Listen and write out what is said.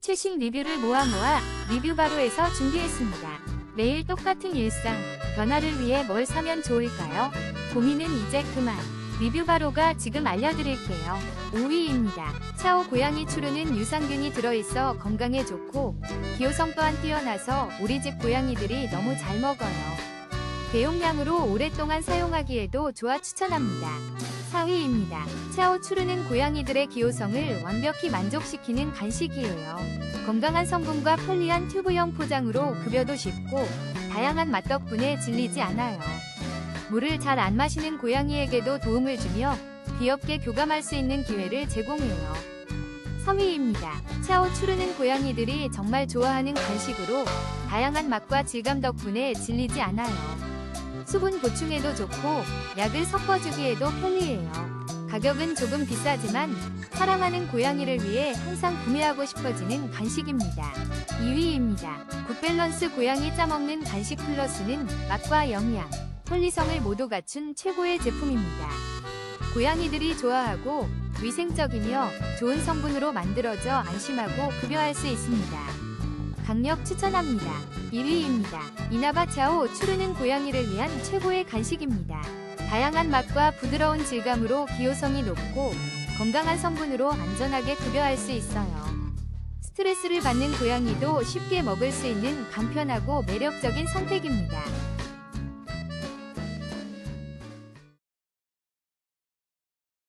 최신 리뷰를 모아 모아 리뷰바로에서 준비했습니다. 매일 똑같은 일상, 변화를 위해 뭘 사면 좋을까요? 고민은 이제 그만. 리뷰바로가 지금 알려드릴게요. 5위입니다. 차오 고양이 추루는 유산균이 들어있어 건강에 좋고 기호성 또한 뛰어나서 우리 집 고양이들이 너무 잘 먹어요. 대용량으로 오랫동안 사용하기에도 좋아 추천합니다. 4위입니다. 차오 추르는 고양이들의 기호성을 완벽히 만족시키는 간식이에요. 건강한 성분과 편리한 튜브형 포장으로 급여도 쉽고 다양한 맛 덕분에 질리지 않아요. 물을 잘 안 마시는 고양이에게도 도움을 주며 귀엽게 교감할 수 있는 기회를 제공해요. 3위입니다. 차오 추르는 고양이들이 정말 좋아하는 간식으로 다양한 맛과 질감 덕분에 질리지 않아요. 수분 보충에도 좋고 약을 섞어주기에도 편리해요. 가격은 조금 비싸지만 사랑하는 고양이를 위해 항상 구매하고 싶어지는 간식입니다. 2위입니다. 굿밸런스 고양이 짜먹는 간식 플러스는 맛과 영양, 편리성을 모두 갖춘 최고의 제품입니다. 고양이들이 좋아하고 위생적이며 좋은 성분으로 만들어져 안심하고 급여할 수 있습니다. 강력 추천합니다. 1위입니다. 이나바 차오 추르는 고양이를 위한 최고의 간식입니다. 다양한 맛과 부드러운 질감으로 기호성이 높고 건강한 성분으로 안전하게 급여할 수 있어요. 스트레스를 받는 고양이도 쉽게 먹을 수 있는 간편하고 매력적인 선택입니다.